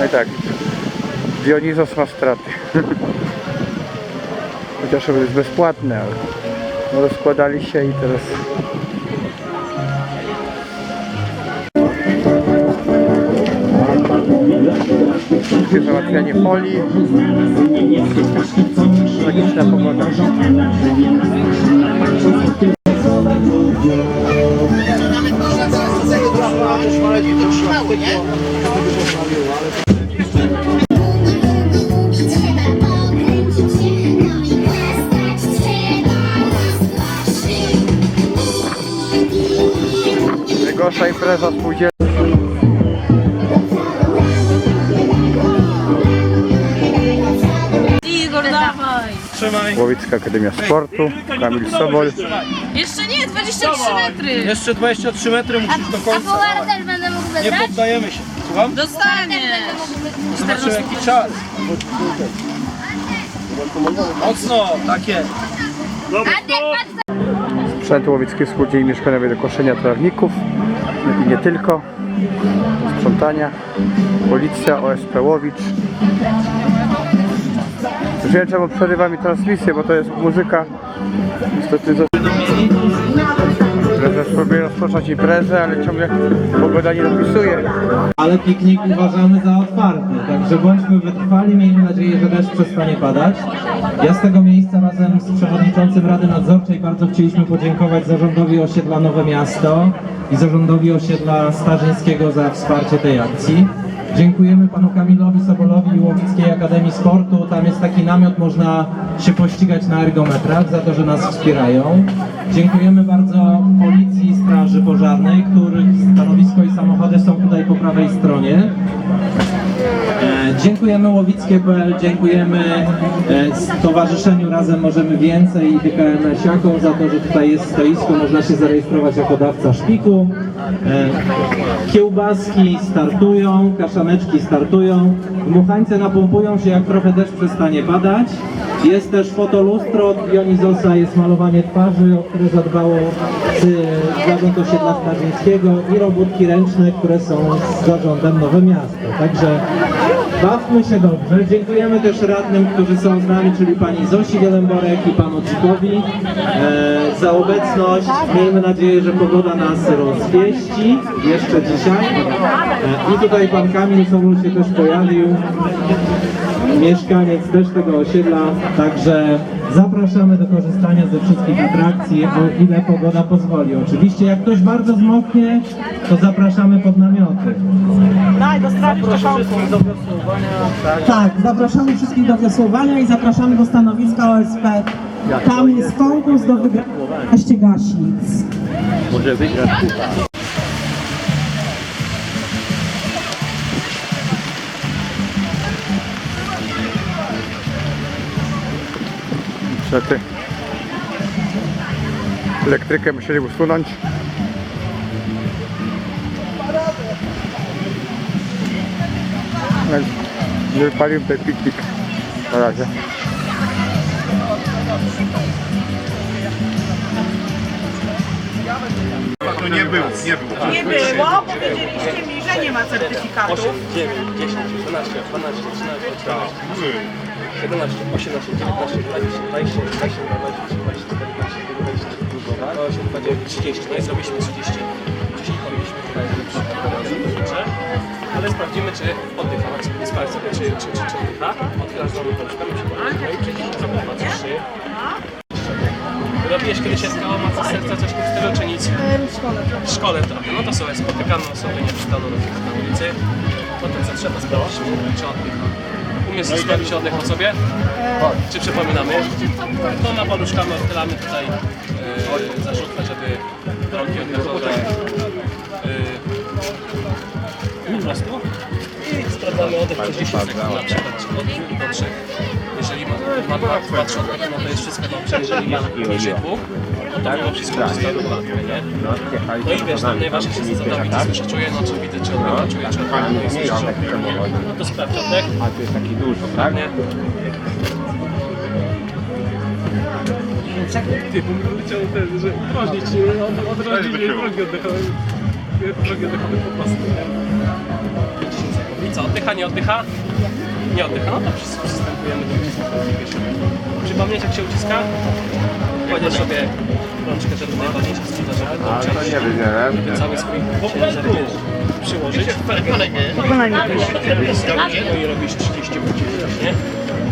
No i tak. Dionizos ma straty. Chociaż to jest bezpłatne, ale no rozkładali się i teraz Szybkie załatwianie folii. Tragiczna pogoda. Łowicka Akademia Sportu. Kamil Sobol. Jeszcze nie, 23 metry! Jeszcze 23 metry musisz do A końca. też będę mógł Nie poddajemy się. Słucham? Dostaniesz! Zobaczymy jaki czas. Mocno, takie. Sprzęt Łowickiej Spółdzielni Mieszkaniowej do koszenia trawników. I nie tylko. Sprzątania. Policja, OSP Łowicz. Wiem czemu przerywa mi transmisję, bo to jest muzyka. Niestety. Prezes próbuje rozpocząć imprezę, ale ciągle pogoda nie dopisuje. Ale piknik uważamy za otwarty, także bądźmy wytrwali, miejmy nadzieję, że deszcz przestanie padać. Ja z tego miejsca razem z przewodniczącym Rady Nadzorczej bardzo chcieliśmy podziękować zarządowi osiedla Nowe Miasto i zarządowi osiedla Starzyńskiego za wsparcie tej akcji. Dziękujemy panu Kamilowi Sobolowi i Akademii Sportu. Tam jest taki namiot, można się pościgać na ergometrach za to, że nas wspierają. Dziękujemy bardzo Policji Straży Pożarnej, których stanowisko i samochody są tutaj po prawej stronie. E, Dziękujemy Łowickie.pl, dziękujemy e, Stowarzyszeniu Razem Możemy Więcej i DKM Siakom za to, że tutaj jest stoisko, można się zarejestrować jako dawca szpiku. E, Kiełbaski startują, kaszaneczki startują, dmuchańce napompują się jak trochę deszcz przestanie padać. Jest też fotolustro od Dionizosa, jest malowanie twarzy, o które zadbało Zarząd Osiedla Starzyńskiego i robótki ręczne, które są z zarządem Nowe Miasto. Także bawmy się dobrze. Dziękujemy też radnym, którzy są z nami, czyli pani Zosi Wielemborek i panu Cikowi e, za obecność. Miejmy nadzieję, że pogoda nas rozwieści jeszcze dzisiaj. E, I tutaj pan Kamil Sobol się też pojawił mieszkaniec też tego osiedla, także zapraszamy do korzystania ze wszystkich atrakcji, o ile pogoda pozwoli. Oczywiście jak ktoś bardzo zmoknie, to zapraszamy pod namioty. Tak, zapraszamy wszystkich do wiosłowania i zapraszamy do stanowiska OSP. Tam jest konkurs do wygrania 15 gaśnic. Niestety. Elektrykę musieli usunąć. Więc nie wypaliłem ten piknik na To nie było, nie było. Nie było, powiedzieliście mi, że nie ma certyfikatów. 9, 10, 11, 12, 13, 14, 17, 18, 19, 20, 20, 21, 22, 23, 24, 25, 28, 30. No i zrobiliśmy 30. Wcześniej powinniśmy tutaj zrobić ale sprawdzimy, czy oddycha. Sprawdź sobie, czy, czy, czy, czy oddycha. Otwierasz znowu policzkę, Robiłeś kiedyś SKO, ma serca, coś w tym stylu, czy nic? W szkole. W szkole trochę. No to są spotykane osoby nieprzytomne na ulicy. Potem co trzeba sprawdzić, czy oddech. Umiesz sprawdzić oddech na sobie? Czy przypominamy? To na paluszkami odchylamy tutaj yy, zarzutkę, żeby drągi oddechowe yy, po prostu i sprawdzamy oddech przez 10 sekund na przykład od 2 do 3. Jeżeli ma, ma 2, 2 3 oddechy, no to jest wszystko dobrze, jeżeli ma poniżej 2, no to mimo wszystko wszystko dokładnie, nie? No i wiesz, tam najważniejsze jest co Dawid słyszy, czuje, no czy widzę, czy oddech, czuje, czy oddech, no i słyszy, że no to sprawdź oddech. A to jest taki duży, tak? Nie. Ty, bo mi powiedział ten, że odrożnić, od, odrożnić drogi oddechowe. Drogi oddechowe po prostu. I co, oddycha, nie oddycha? Nie oddycha, no to przys- przystępujemy do uciskania. Przypomnieć jak się uciska? Kładziesz sobie rączkę, żeby najważniejsze skrzydła, żeby dotrzeć, żeby cały swój ciężar wiesz, przyłożyć. No i robisz 30 ucisków, nie?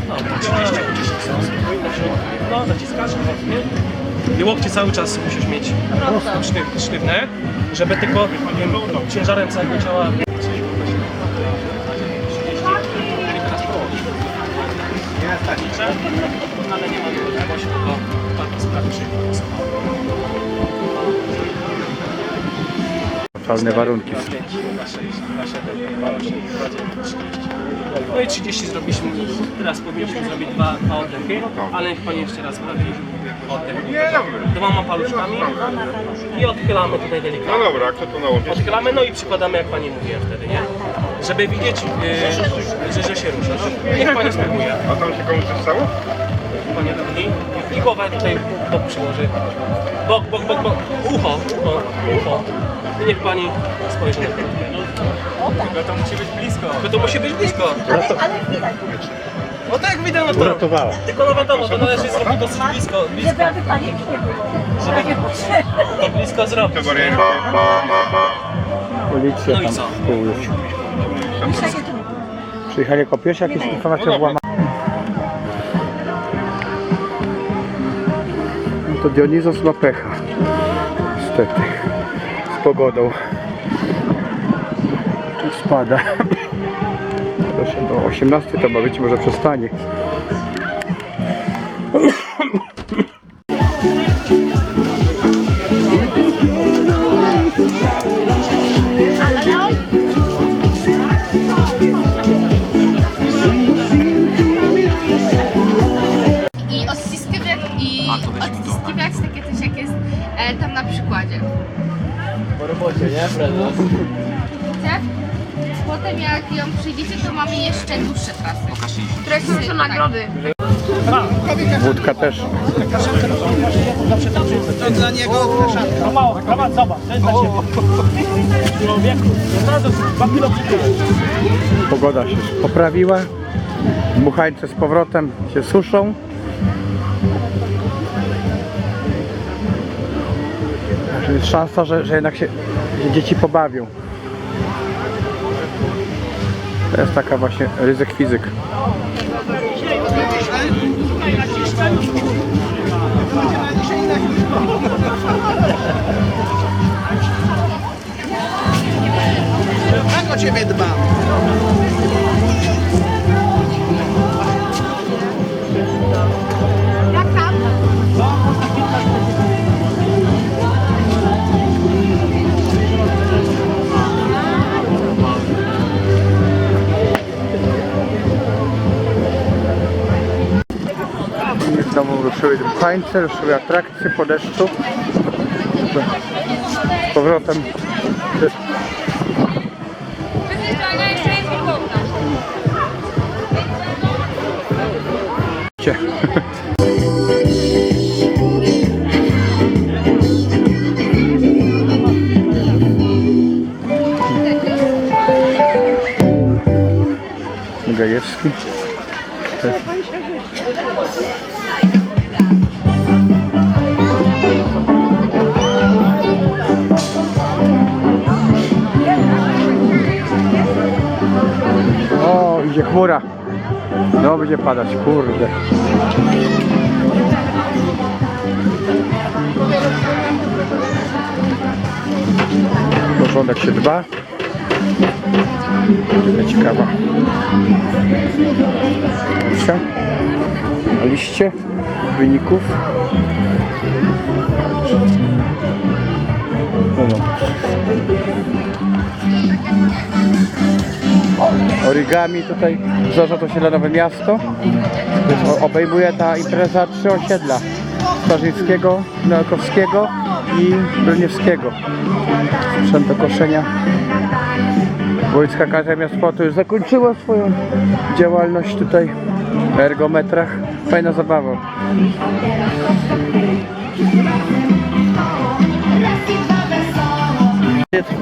No, 30 ucisków są środku. No, naciskasz, nie? I łokcie cały czas musisz mieć sztyw, sztywne, żeby tylko ciężarem całego ciała Liczę, ale nie ma możliwości, tylko warto sprawdzić, czy Czarne warunki. No i 30 zrobiliśmy, teraz powinniśmy zrobić dwa, dwa oddechy, ale niech Pani jeszcze raz sprawdzi oddech. Dwoma paluszkami i odchylamy tutaj No delikatnie. dobra, kto to nałoży? Odchylamy, no i przykładamy jak Pani mówiła wtedy, nie? Żeby widzieć, yy, że, że się rusza. No, niech Pani spróbuje. A tam się komuś coś stało? Panie drugi. I głowę tutaj bok przyłoży. Bok, bok, bok, bok. Ucho, ucho, ucho. I niech Pani spojrzy na to. Tylko to musi być blisko. Tylko to musi być blisko. Ale, widać. No tak widać, no to. Uratowała. Tylko no wiadomo, to należy zrobić dosyć blisko. blisko. Żeby to blisko zrobić. To barierki. Policja No i tam co? Przyjechali jako pierwsi, jakieś informacje włama. No to Dionizos ma pecha. Niestety. Z pogodą. Tu spada. Proszę, do 18 to ma być, może przestanie. Robocie, nie? Prezes. Tak? Potem jak ją przyjdziecie, to mamy jeszcze dłuższe trasy. Które są, są nagrody. Wódka też. Pogoda się poprawiła. Dmuchańce z powrotem się suszą. Jest szansa, że, że jednak się dzieci pobawią. To jest taka właśnie ryzyk fizyk. Tak o ciebie dbam. Ruszyły dmuchańce, ruszyły atrakcje po deszczu. Z powrotem. Gajewski. chmura. No będzie padać, kurde. Porządek się dba. Ciekawa. Liście wyników Origami tutaj Zorza to Siedlanowe Miasto. O- Obejmuje ta impreza trzy osiedla. Starzyńskiego, Neokowskiego i Broniewskiego. Sprzęt do koszenia. Wojska Akademia Sportu już zakończyła swoją działalność tutaj na ergometrach. Fajna zabawa.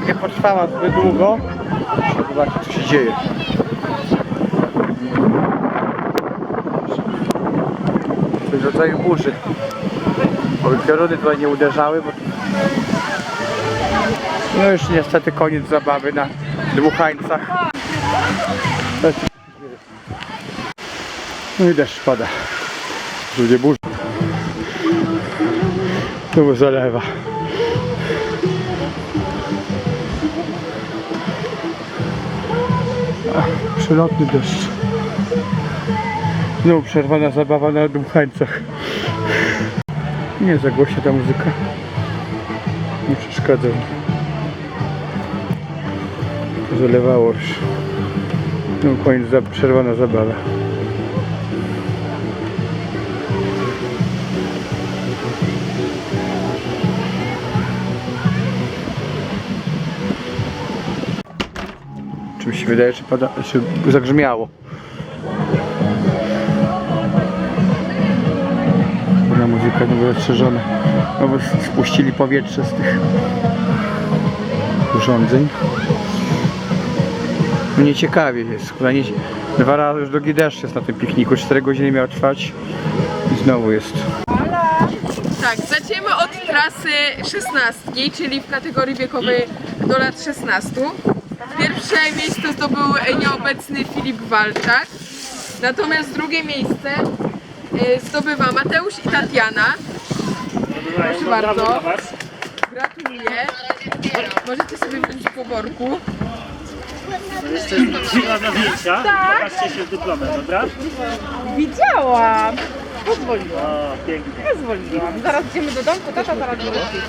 Nie potrwała zbyt długo. Zobaczcie co się dzieje. W rodzaju burzy. Oby pioruny tutaj nie uderzały, bo no już niestety koniec zabawy na dmuchańcach. No i deszcz pada. Ludzie burzy. Tu zalewa. Przelotny deszcz. Znowu przerwana zabawa na dmuchańcach. Nie za głośna ta muzyka. Nie przeszkadza mi. Zalewało już. No koniec, za, przerwana zabawa. Czy mi się wydaje, że pada, czy zagrzmiało. Nie była strzeżona. No bo spuścili powietrze z tych urządzeń. Mnie ciekawie jest. Nie, dwa razy już drugi deszcz jest na tym pikniku. 4 godziny miał trwać i znowu jest. Tak, zaczniemy od trasy 16, czyli w kategorii wiekowej do lat 16. Pierwsze miejsce zdobył nieobecny Filip Walczak. Natomiast drugie miejsce zdobywa Mateusz i Tatiana. Proszę bardzo. Gratuluję. Możecie sobie wziąć po worku. Siła na zdjęcia. Tak. Pokażcie się z dyplomem, dobra? Widziałam. Pozwoliłam. O, pięknie. Pozwoliłam. Zaraz idziemy do domku, tata zaraz wróci.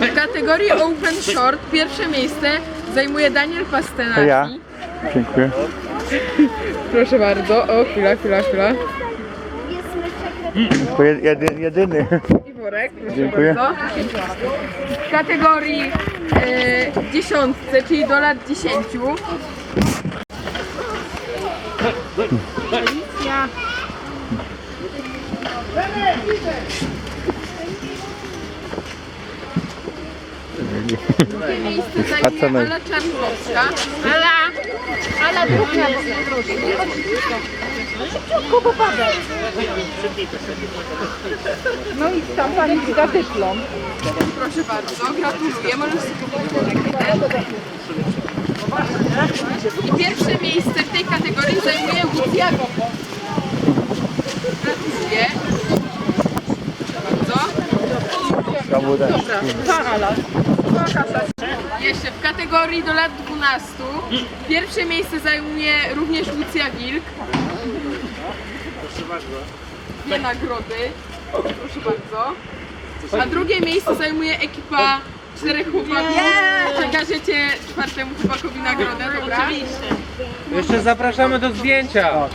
W kategorii Open Short pierwsze miejsce zajmuje Daniel Pastenaki. ja. Dziękuję. Proszę bardzo. O, chwila, chwila, chwila. To jed, jedy, jedyny. I worek, proszę Dziękuję. bardzo. W kategorii e, dziesiątce, czyli do lat 10. Drugie miejsce Patrzę zajmuje na- Ala Czarnkowska. Ala! Ala druga. No i tam pani ci da dyplom. Proszę bardzo, gratuluję. Możesz sobie I pierwsze miejsce w tej kategorii zajmuje Łucja Gopo. Gratuluję. Proszę bardzo. Ta Ala. Jeszcze w kategorii do lat 12 pierwsze miejsce zajmuje również Lucja Wilk. Dwie nagrody. Proszę bardzo. A drugie miejsce zajmuje ekipa czterech chłopaków. Przekażecie czwartemu chłopakowi nagrodę, dobra? Jeszcze zapraszamy do zdjęcia.